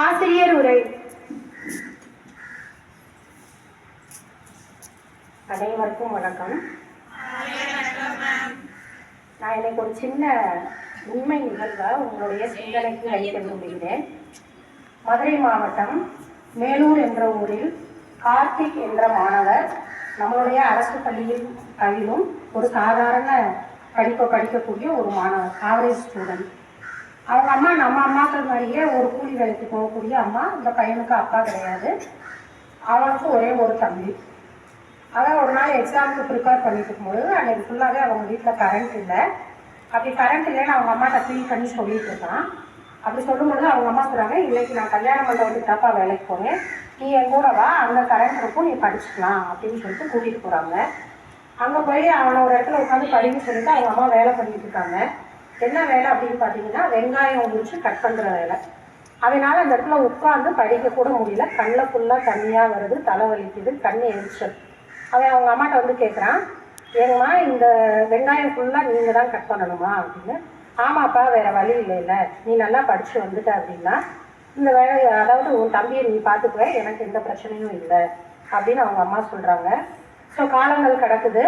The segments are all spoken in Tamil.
ஆசிரியர் உரை. அனைவருக்கும் வணக்கம். நான் எனக்கு ஒரு சின்ன உண்மை நிகழ்வை உங்களுடைய சிந்தனைக்கு அளிக்க விரும்புகிறேன். மதுரை மாவட்டம் மேலூர் என்ற ஊரில் கார்த்திக் என்ற மாணவர் நம்மளுடைய அரசு பள்ளியில் பயிலும் ஒரு சாதாரண படிப்பை படிக்கக்கூடிய ஒரு மாணவர் ஆவரேஜ் ஸ்டூடெண்ட் அவங்க அம்மா நம்ம அம்மாக்கள் மாதிரியே ஒரு கூலி வேலைக்கு போகக்கூடிய அம்மா இந்த பையனுக்கு அப்பா கிடையாது. அவனுக்கு ஒரே ஒரு தம்பி. அவன் ஒரு நாள் எக்ஸாமுக்கு ப்ரிப்பேர் பண்ணிட்டு இருக்கும்போது அன்னைக்கு ஃபுல்லாகவே அவங்க வீட்டில் கரண்ட் இல்லை. அப்படி கரண்ட் இல்லைன்னு அவங்க அம்மாட்ட ஃபீல் பண்ணி சொல்லிட்டு இருக்கான். அப்படி சொல்லும்போது அவங்க அம்மா சொல்கிறாங்க இன்னைக்கு நான் கல்யாணம் மண்டபத்துக்கு தாப்பா வேலைக்கு போனேன் நீ என் கூட வா அங்கே கரண்ட் இருக்கும் நீ படிச்சுக்கலாம் அப்படின்னு சொல்லிட்டு கூட்டிகிட்டு போகிறாங்க அங்கே போய் அவனை ஒரு இடத்துல உட்காந்து படிக்க சொல்லிட்டு அவங்க அம்மா வேலை பண்ணிட்டு இருக்காங்க. என்ன வேலை அப்படின்னு பார்த்தீங்கன்னா வெங்காயம் உரிச்சு கட் பண்ணுற வேலை. அதனால அந்த இடத்துல உட்காந்து படிக்க கூட முடியல. கண்ணில் ஃபுல்லாக தண்ணியாக வருது தலை வலிக்குது கண் எரிச்சல். அவன் அவங்க அம்மாட்ட வந்து கேட்குறான் ஏங்கம்மா இந்த வெங்காயம் ஃபுல்லாக நீங்கள் தான் கட் பண்ணணுமா? அப்படின்னு. ஆமாப்பா வேறு வழி இல்லைல்ல. நீ நல்லா படித்து வந்துட்ட அப்படின்னா இந்த வேலையை அதாவது உன் தம்பியை நீ பார்த்துக்குவ எனக்கு எந்த பிரச்சனையும் இல்லை. அப்படின்னு அவங்க அம்மா சொல்கிறாங்க ஸோ காலங்கள் கிடக்குது.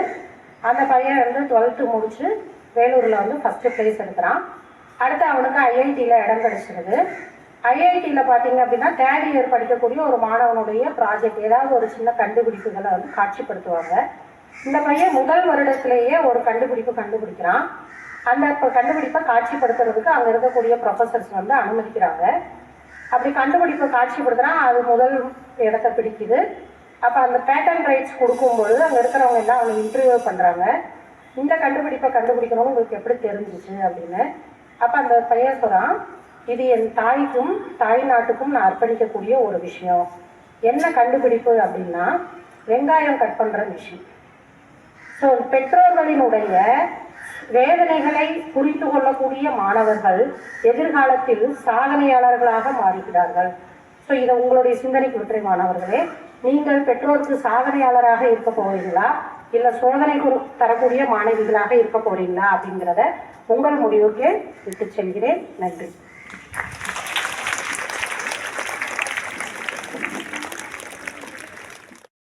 அந்த பையன் வந்து டுவெல்த்து முடிச்சு வேலூரில் வந்து ஃபஸ்ட்டு ப்ளேஸ் எடுக்கிறான். அடுத்து அவனுக்கு ஐஐடியில் இடம் கிடச்சிருது. ஐஐடியில் பார்த்தீங்க அப்படின்னா தேர்ட் இயர் படிக்கக்கூடிய ஒரு மாணவனுடைய ப்ராஜெக்ட் ஏதாவது ஒரு சின்ன கண்டுபிடிப்புகளை வந்து காட்சிப்படுத்துவாங்க. இந்த பையன் முதல் வருடத்திலேயே ஒரு கண்டுபிடிப்பு கண்டுபிடிக்கிறான். அந்த இப்போ கண்டுபிடிப்பை காட்சிப்படுத்துறதுக்கு அங்கே இருக்கக்கூடிய ப்ரொஃபஸர்ஸ் வந்து அனுமதிக்கிறாங்க. அப்படி கண்டுபிடிப்பை காட்சிப்படுத்துகிறான் அது முதல் இடத்த பிடிக்குது. அப்போ அந்த பேட்டர்ன் ரைட்ஸ் கொடுக்கும்பொழுது அங்கே இருக்கிறவங்க எல்லாம் அவங்க இன்டர்வியூ பண்ணுறாங்க இந்த கண்டுபிடிப்பை கண்டுபிடிக்கணும்னு உங்களுக்கு எப்படி தெரிஞ்சிச்சு அப்படின்னு? அப்போ அந்த பையன் சொல்கிறான் இது என் தாய்க்கும் தாய் நாட்டுக்கும் நான் அர்ப்பணிக்கக்கூடிய ஒரு விஷயம். என்ன கண்டுபிடிப்பு அப்படின்னா வெங்காயம் கட் பண்ணுற மிஷின் ஸோ பெற்றோர்களினுடைய வேதனைகளை புரிந்து கொள்ளக்கூடிய மாணவர்கள் எதிர்காலத்தில் சாதனையாளர்களாக மாறுகிறார்கள் ஸோ இதை உங்களுடைய சிந்தனைக்கு விட்டுரை மாணவர்களே நீங்கள் பெற்றோருக்கு சாதனையாளராக இருக்க போறீங்களா? இல்லை சோதனை குரு- தரக்கூடிய மாணவிகளாக இருக்க போறீங்களா அப்படிங்கிறத உங்கள் முடிவுக்கு விட்டு செல்கிறேன். நன்றி.